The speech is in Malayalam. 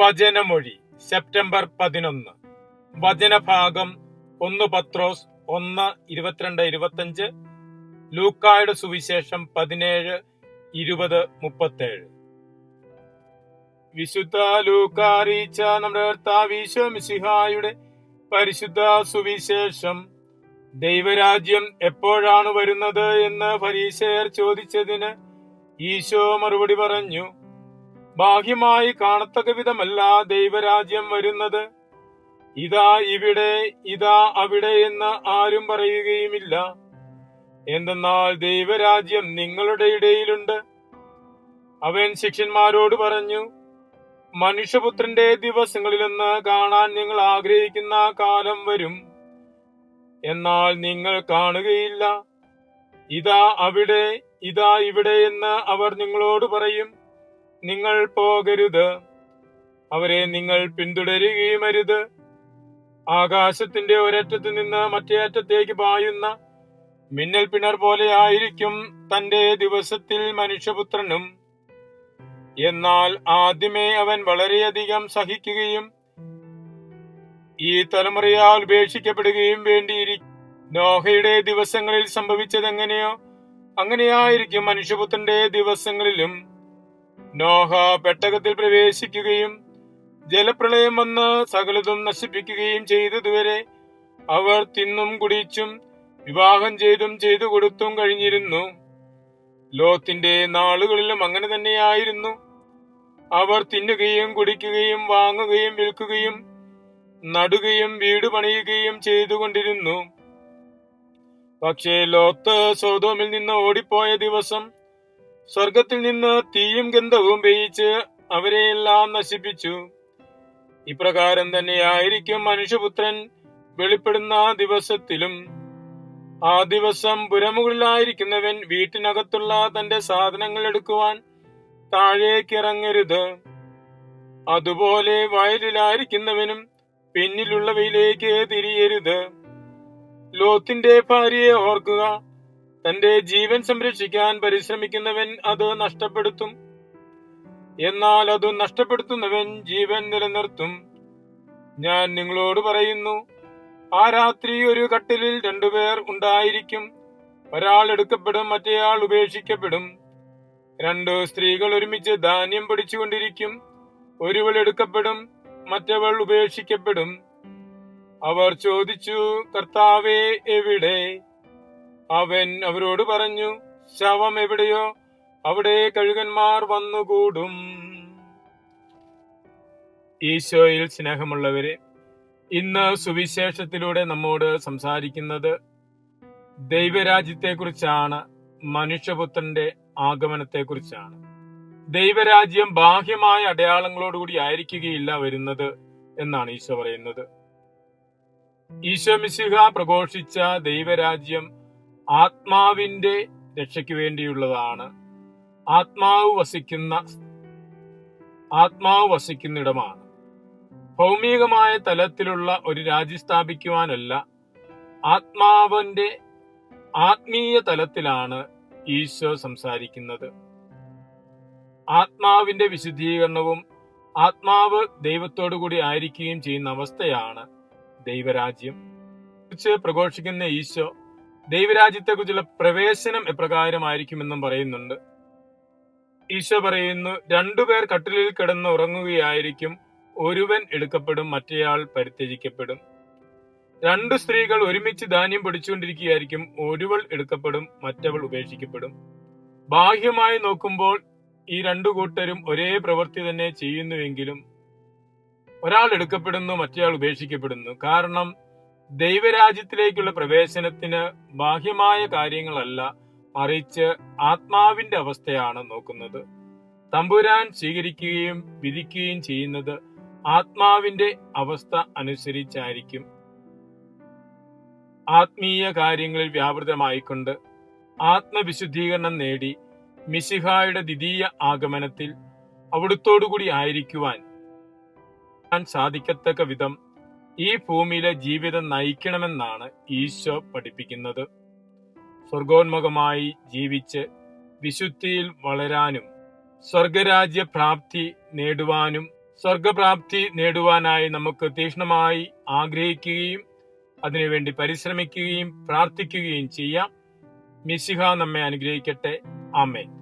വചനമൊഴി സെപ്റ്റംബർ പതിനൊന്ന്. വചനഭാഗം ഒന്ന് പത്രോസ് ഒന്ന് ഇരുപത്തിരണ്ട് ഇരുപത്തഞ്ച് ലൂക്കായുടെ സുവിശേഷം പതിനേഴ് ഇരുപത് മുപ്പത്തേഴ്. വിശുദ്ധ ലൂക്ക നമ്മുടെ കർത്താവ് ഈശോ മിശിഹായുടെ പരിശുദ്ധ സുവിശേഷം ദൈവരാജ്യം എപ്പോഴാണ് വരുന്നത് എന്ന് ഫരീസയർ ചോദിച്ചതിന് ഈശോ മറുപടി പറഞ്ഞു. ബാഹ്യമായി കാണത്തക്ക വിധമല്ല ദൈവരാജ്യം വരുന്നത്. ഇതാ ഇവിടെ ഇതാ അവിടെ എന്ന് ആരും പറയുകയുമില്ല. എന്തെന്നാൽ ദൈവരാജ്യം നിങ്ങളുടെ ഇടയിലുണ്ട്. അവൻ ശിഷ്യന്മാരോട് പറഞ്ഞു മനുഷ്യപുത്രന്റെ ദിവസങ്ങളിലൊന്ന് കാണാൻ നിങ്ങൾ ആഗ്രഹിക്കുന്ന കാലം വരും. എന്നാൽ നിങ്ങൾ കാണുകയില്ല. ഇതാ അവിടെ ഇതാ ഇവിടെ എന്ന് അവർ നിങ്ങളോട് പറയും. നിങ്ങൾ പോകരുത്. അവരെ നിങ്ങൾ പിന്തുടരുകയും അരുത് ആകാശത്തിന്റെ ഒരറ്റത്ത് നിന്ന് മറ്റേ അറ്റത്തേക്ക് പായുന്ന മിന്നൽ പിണർ പോലെ ആയിരിക്കും തന്റെ ദിവസത്തിൽ മനുഷ്യപുത്രനും. എന്നാൽ ആദ്യമേ അവൻ വളരെയധികം സഹിക്കുകയും ഈ തലമുറയാൽ ഉപേക്ഷിക്കപ്പെടുകയും വേണ്ടിയിരിക്കും നോഹയുടെ ദിവസങ്ങളിൽ സംഭവിച്ചതെങ്ങനെയോ അങ്ങനെയായിരിക്കും മനുഷ്യപുത്രന്റെ ദിവസങ്ങളിലും നോഹ പെട്ടകത്തിൽ പ്രവേശിക്കുകയും ജലപ്രളയം വന്ന് സകലതും നശിപ്പിക്കുകയും ചെയ്തതുവരെ അവർ തിന്നും കുടിച്ചും വിവാഹം ചെയ്തും ചെയ്തു കൊടുത്തും കഴിഞ്ഞിരുന്നു. ലോത്തിന്റെ നാളുകളിലും അങ്ങനെ തന്നെയായിരുന്നു. അവർ തിന്നുകയും കുടിക്കുകയും വാങ്ങുകയും വിൽക്കുകയും നടുകയും വീട് പണിയുകയും ചെയ്തുകൊണ്ടിരുന്നു. പക്ഷേ ലോത്ത് സോതോമിൽ നിന്ന് ഓടിപ്പോയ ദിവസം സ്വർഗത്തിൽ നിന്ന് തീയും ഗന്ധവും പെയ്യിച്ച് അവരെയെല്ലാം നശിപ്പിച്ചു. ഇപ്രകാരം തന്നെയായിരിക്കും മനുഷ്യപുത്രൻ വെളിപ്പെടുന്ന ദിവസത്തിലും. ആ ദിവസം പുരമുകളിലായിരിക്കുന്നവൻ വീട്ടിനകത്തുള്ള തന്റെ സാധനങ്ങൾ എടുക്കുവാൻ താഴേക്കിറങ്ങരുത് അതുപോലെ വയലിലായിരിക്കുന്നവനും പിന്നിലുള്ളവയിലേക്ക് തിരിയരുത്. ലോത്തിന്റെ ഭാര്യയെ ഓർക്കുക. തന്റെ ജീവൻ സംരക്ഷിക്കാൻ പരിശ്രമിക്കുന്നവൻ അത് നഷ്ടപ്പെടുത്തും. എന്നാൽ അത് നഷ്ടപ്പെടുത്തുന്നവൻ ജീവൻ നിലനിർത്തും. ഞാൻ നിങ്ങളോട് പറയുന്നു ആ രാത്രി ഒരു കട്ടിലിൽ രണ്ടുപേർ ഉണ്ടായിരിക്കും. ഒരാൾ എടുക്കപ്പെടും മറ്റേയാൾ ഉപേക്ഷിക്കപ്പെടും. രണ്ട് സ്ത്രീകൾ ഒരുമിച്ച് ധാന്യം പിടിച്ചുകൊണ്ടിരിക്കും. ഒരുവൾ എടുക്കപ്പെടും മറ്റവൾ ഉപേക്ഷിക്കപ്പെടും. അവർ ചോദിച്ചു കർത്താവേ എവിടെ? അവൻ അവരോട് പറഞ്ഞു ശവം എവിടെയോ? അവിടെ കഴുകന്മാർ വന്നുകൂടും. ഈശോയിൽ സ്നേഹമുള്ളവരെ ഇന്ന് സുവിശേഷത്തിലൂടെ നമ്മോട് സംസാരിക്കുന്നത് ദൈവരാജ്യത്തെക്കുറിച്ചാണ് മനുഷ്യപുത്രന്റെ ആഗമനത്തെക്കുറിച്ചാണ്. ദൈവരാജ്യം ബാഹ്യമായ അടയാളങ്ങളോടുകൂടി ആയിരിക്കുകയില്ല വരുന്നത് എന്നാണ് ഈശോ പറയുന്നത്. ഈശോ മിശിഹ പ്രഘോഷിച്ച ദൈവരാജ്യം ആത്മാവിന്റെ രക്ഷയ്ക്ക് വേണ്ടിയുള്ളതാണ്. ആത്മാവ് വസിക്കുന്ന ആത്മാവ് വസിക്കുന്നിടമാണ്. ഭൗമികമായ തലത്തിലുള്ള ഒരു രാജ്യം സ്ഥാപിക്കുവാനല്ല ആത്മാവിന്റെ ആത്മീയ തലത്തിലാണ് ഈശോ സംസാരിക്കുന്നത്. ആത്മാവിന്റെ വിശുദ്ധീകരണവും ആത്മാവ് ദൈവത്തോടു കൂടി ആയിരിക്കുകയും ചെയ്യുന്ന അവസ്ഥയാണ് ദൈവരാജ്യം. കുറിച്ച് പ്രഘോഷിക്കുന്ന ഈശോ ദൈവരാജ്യത്തെക്കുറിച്ചുള്ള പ്രവേശനം എപ്രകാരമായിരിക്കുമെന്നും പറയുന്നുണ്ട്. ഈശോ പറയുന്നു രണ്ടുപേർ കട്ടിലിൽ കിടന്ന് ഉറങ്ങുകയായിരിക്കും ഒരുവൻ എടുക്കപ്പെടും മറ്റേയാൾ പരിത്യജിക്കപ്പെടും. രണ്ട് സ്ത്രീകൾ ഒരുമിച്ച് ധാന്യം പിടിച്ചുകൊണ്ടിരിക്കുകയായിരിക്കും ഒരുവൾ എടുക്കപ്പെടും മറ്റവൾ ഉപേക്ഷിക്കപ്പെടും. ബാഹ്യമായി നോക്കുമ്പോൾ ഈ രണ്ടു കൂട്ടരും ഒരേ പ്രവൃത്തി തന്നെ ചെയ്യുന്നുവെങ്കിലും ഒരാൾ എടുക്കപ്പെടുന്നു മറ്റേയാൾ ഉപേക്ഷിക്കപ്പെടുന്നു. കാരണം ദൈവരാജ്യത്തിലേക്കുള്ള പ്രവേശനത്തിന് ബാഹ്യമായ കാര്യങ്ങളല്ല മറിച്ച് ആത്മാവിന്റെ അവസ്ഥയാണ് നോക്കുന്നത്. തമ്പുരാൻ സ്വീകരിക്കുകയും വിധിക്കുകയും ചെയ്യുന്നത് ആത്മാവിന്റെ അവസ്ഥ അനുസരിച്ചായിരിക്കും. ആത്മീയ കാര്യങ്ങളിൽ വ്യാപൃതമായിക്കൊണ്ട് ആത്മവിശുദ്ധീകരണം നേടി മിശിഹായുടെ ദ്വിതീയ ആഗമനത്തിൽ അവിടുത്തോടുകൂടി ആയിരിക്കുവാൻ സാധിക്കത്തക്ക വിധം ഈ ഭൂമിയിലെ ജീവിതം നയിക്കണമെന്നാണ് ഈശോ പഠിപ്പിക്കുന്നത്. സ്വർഗോന്മുഖമായി ജീവിച്ച് വിശുദ്ധിയിൽ വളരാനും സ്വർഗരാജ്യ പ്രാപ്തി നേടുവാനും സ്വർഗപ്രാപ്തി നേടുവാനായി നമുക്ക് തീക്ഷ്ണമായി ആഗ്രഹിക്കുകയും അതിനുവേണ്ടി പരിശ്രമിക്കുകയും പ്രാർത്ഥിക്കുകയും ചെയ്യാം. മിശിഹ നമ്മെ അനുഗ്രഹിക്കട്ടെ. ആമേൻ.